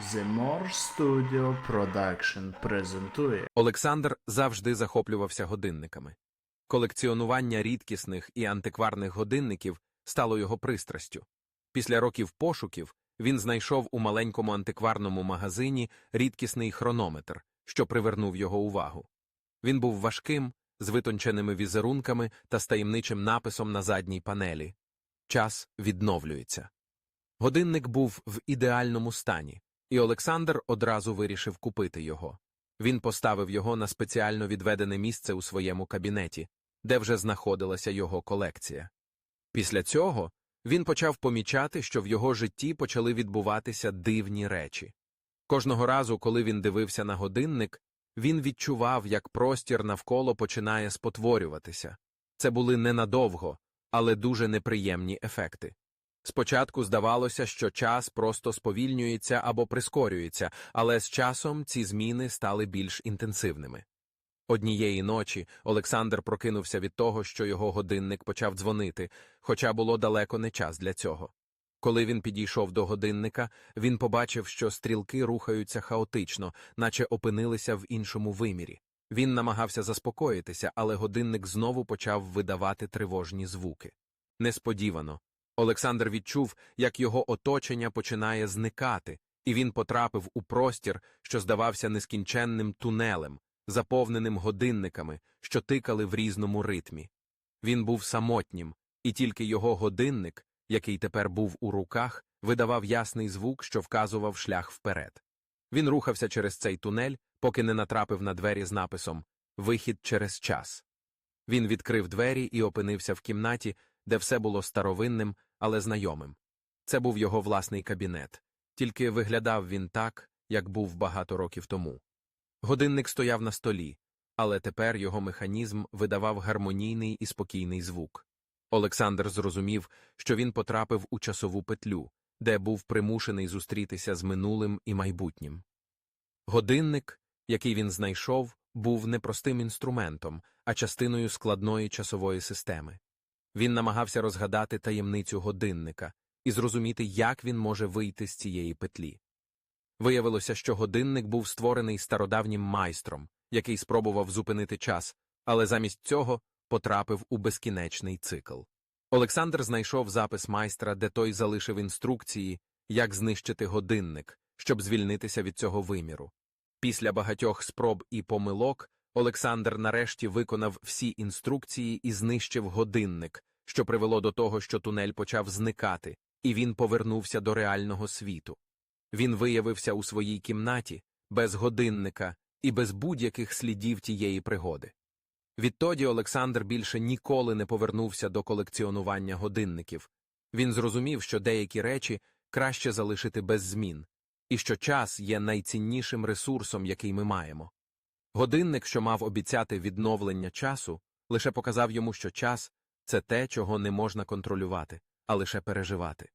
The More Studio Production презентує Олександр завжди захоплювався годинниками. Колекціонування рідкісних і антикварних годинників стало його пристрастю. Після років пошуків він знайшов у маленькому антикварному магазині рідкісний хронометр, що привернув його увагу. Він був важким, з витонченими візерунками та з таємничим написом на задній панелі. Час відновлюється. Годинник був в ідеальному стані, і Олександр одразу вирішив купити його. Він поставив його на спеціально відведене місце у своєму кабінеті, де вже знаходилася його колекція. Після цього він почав помічати, що в його житті почали відбуватися дивні речі. Кожного разу, коли він дивився на годинник, він відчував, як простір навколо починає спотворюватися. Це були ненадовго, але дуже неприємні ефекти. Спочатку здавалося, що час просто сповільнюється або прискорюється, але з часом ці зміни стали більш інтенсивними. Однієї ночі Олександр прокинувся від того, що його годинник почав дзвонити, хоча було далеко не час для цього. Коли він підійшов до годинника, він побачив, що стрілки рухаються хаотично, наче опинилися в іншому вимірі. Він намагався заспокоїтися, але годинник знову почав видавати тривожні звуки. Несподівано. Олександр відчув, як його оточення починає зникати, і він потрапив у простір, що здавався нескінченним тунелем, заповненим годинниками, що тикали в різному ритмі. Він був самотнім, і тільки його годинник, який тепер був у руках, видавав ясний звук, що вказував шлях вперед. Він рухався через цей тунель, поки не натрапив на двері з написом Вихід через час. Він відкрив двері і опинився в кімнаті, де все було старовинним, але знайомим. Це був його власний кабінет, тільки виглядав він так, як був багато років тому. Годинник стояв на столі, але тепер його механізм видавав гармонійний і спокійний звук. Олександр зрозумів, що він потрапив у часову петлю, де був примушений зустрітися з минулим і майбутнім. Годинник, який він знайшов, був не простим інструментом, а частиною складної часової системи. Він намагався розгадати таємницю годинника і зрозуміти, як він може вийти з цієї петлі. Виявилося, що годинник був створений стародавнім майстром, який спробував зупинити час, але замість цього потрапив у безкінечний цикл. Олександр знайшов запис майстра, де той залишив інструкції, як знищити годинник, щоб звільнитися від цього виміру. Після багатьох спроб і помилок Олександр нарешті виконав всі інструкції і знищив годинник, що привело до того, що тунель почав зникати, і він повернувся до реального світу. Він виявився у своїй кімнаті, без годинника і без будь-яких слідів тієї пригоди. Відтоді Олександр більше ніколи не повернувся до колекціонування годинників. Він зрозумів, що деякі речі краще залишити без змін, і що час є найціннішим ресурсом, який ми маємо. Годинник, що мав обіцяти відновлення часу, лише показав йому, що час це те, чого не можна контролювати, а лише переживати.